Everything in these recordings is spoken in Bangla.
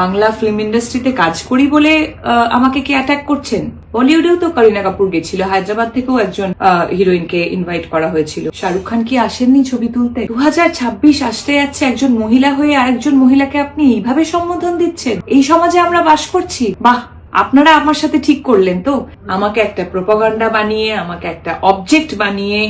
বাংলা ফিল্ম ইন্ডাস্ট্রিতে কাজ করি বলে আমাকে কি অ্যাটাক করছেন? বলিউডেও তো করিনা কাপুর গেছিল, হায়দ্রাবাদ থেকেও একজন হিরোইনকে ইনভাইট করা হয়েছিল। শাহরুখ খান কি আসেননি ছবি তুলতে? দু আসতে যাচ্ছে একজন মহিলা হয়ে আরেকজন মহিলাকে আপনি এইভাবে সম্বোধন দিচ্ছেন? এই সমাজে আমরা বাস করছি। বাহ, আপনারা আমার সাথে ঠিক করলেন তো। আমাকে একটা প্রোপাগান্ডা বানিয়ে, আমাকে একটা অবজেক্ট বানিয়ে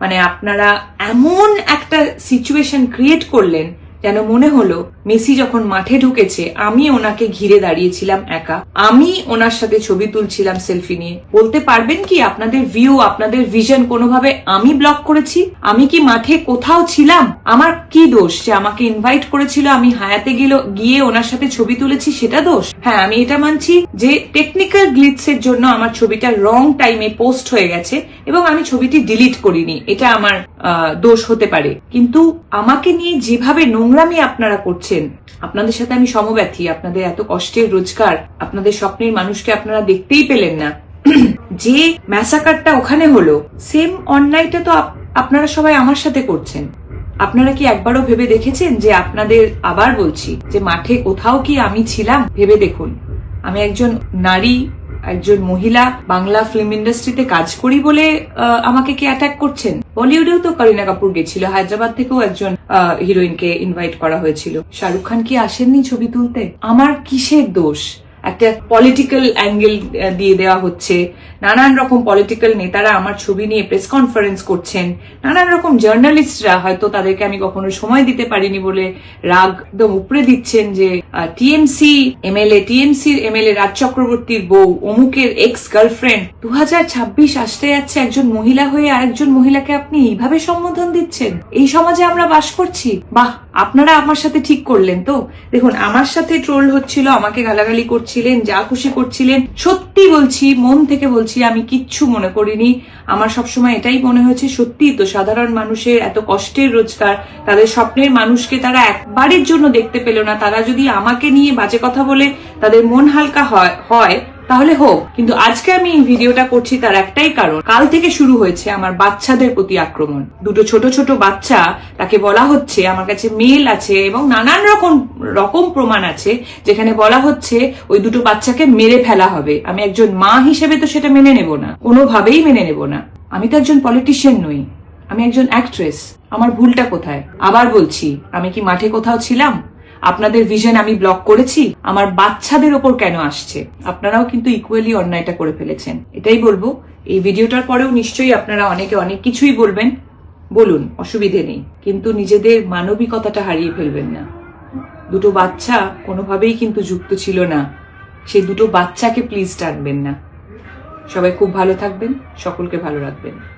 মানে আপনারা এমন একটা সিচুয়েশন ক্রিয়েট করলেন যেন মনে হলো, মেসি যখন মাঠে ঢুকেছে, আমি ওনাকে ঘিরে দাঁড়িয়েছিলাম একা। আমি ওনার সাথে ছবি তুলছিলাম সেলফি নিয়ে। বলতে পারবেন কি আপনাদের ভিউ আপনাদের ভিশন কোনোভাবে আমি ব্লক করেছি? আমি কি মাঠে কোথাও ছিলাম? আমার কি দোষ যে আমাকে ইনভাইট করেছিল, আমি হায়াতে গেল, গিয়ে ওনার সাথে ছবি তুলেছি, সেটা দোষ? হ্যাঁ আমি এটা মানছি যে টেকনিক্যাল গ্লিটস এর জন্য আমার ছবিটা রং টাইমে পোস্ট হয়ে গেছে এবং আমি ছবিটি ডিলিট করিনি। এটা আমার দোষ হতে পারে। কিন্তু আমাকে নিয়ে যেভাবে নোংরামি আপনারা করছেন। আপনাদের সাথে আমি সমব্যথী, আপনাদের এত কষ্টের রোজগার, আপনাদের স্বপ্নের মানুষকে আপনারা দেখতেই পেলেন না। যে ম্যাসাকারটা ওখানে হলো, সেম অন্যায়টা তো আপ- আপনারা সবাই আমার সাথে করছেন। আপনারা কি একবারও ভেবে দেখেছেন যে আপনাদের, আবার বলছি, যে মাঠে কোথাও কি আমি ছিলাম? ভেবে দেখুন। আমি একজন নারী একজন মহিলা বাংলা ফিল্ম ইন্ডাস্ট্রিতে কাজ করি বলে আমাকে কে অ্যাটাক করছেন? বলিউডেও তো করিনা কাপুর গেছিল হায়দ্রাবাদ থেকেও একজন হিরোইনকে ইনভাইট করা হয়েছিল। শাহরুখ খান কি আসেননি ছবি তুলতে? আমার কিসের দোষ? একটা পলিটিক্যাল অ্যাঙ্গেল দিয়ে দেওয়া হচ্ছে। নানান রকম পলিটিক্যাল নেতারা আমার ছবি নিয়ে প্রেস কনফারেন্স করছেন। নানান রকম জার্নালিস্টরা হয়তো তাদেরকে আমি কখনো সময় দিতে পারিনি বলে রাগ একদম উপরে দিচ্ছেন যে TMC MLA TMC MLA Raj চক্রবর্তীর বউ অমুকের এক্স গার্লফ্রেন্ড দু হাজার ছাব্বিশ আসতে যাচ্ছে একজন মহিলা হয়ে আরেকজন মহিলাকে আপনি এইভাবে সম্বোধন দিচ্ছেন? এই সমাজে আমরা বাস করছি। বাহ! আপনারা আমার সাথে ঠিক করলেন তো? দেখুন, আমার সাথে ট্রোল হচ্ছিল, আমাকে গালাগালি করছিলেন, যা খুশি করছিলেন। সত্যি বলছি, মন থেকে বলছি, আমি কিচ্ছু মনে করিনি। আমার সবসময় এটাই মনে হয়েছে, সত্যি তো সাধারণ মানুষের এত কষ্টের রোজগার, তাদের স্বপ্নের মানুষকে তারা একবারের জন্য দেখতে পেল না। তারা যদি আমাকে নিয়ে বাজে কথা বলে, তাদের মন হালকা হয় হয় তাহলে হোক, কিন্তু আজকে আমি এই ভিডিওটা করছি তার একটাই কারণ। কাল থেকে শুরু হয়েছে আমার বাচ্চাদের প্রতি আক্রমণ। দুটো ছোট ছোট বাচ্চা, তাকে বলা হচ্ছে, আমার কাছে মেল আছে এবং নানান রকম রকম প্রমাণ আছে, যেখানে বলা হচ্ছে, ওই দুটো বাচ্চাকে মেরে ফেলা হবে। আমি একজন মা হিসেবে তো সেটা মেনে নেব না। কোনোভাবেই মেনে নেব না। আমি তো একজন পলিটিশিয়ান নই। আমি একজন অ্যাক্ট্রেস আমার ভুলটা কোথায়? আবার বলছি, আমি কি মাঠে কোথাও ছিলাম? আপনাদের ভিশন আমি ব্লক করেছি? আমার বাচ্চাদের ওপর কেন আসছে? আপনারাও কিন্তু ইকুয়ালি অন্যায়টা করে ফেলেছেন। এটাই বলব, এই ভিডিওটার পরেও নিশ্চয়ই আপনারা অনেকে অনেক কিছুই বলবেন। বলুন, অসুবিধে নেই। কিন্তু নিজেদের মানবিকতাটা হারিয়ে ফেলবেন না। দুটো বাচ্চা কোনোভাবেই কিন্তু যুক্ত ছিল না। সেই দুটো বাচ্চাকে প্লিজ টানবেন না। সবাই খুব ভালো থাকবেন, সকলকে ভালো রাখবেন।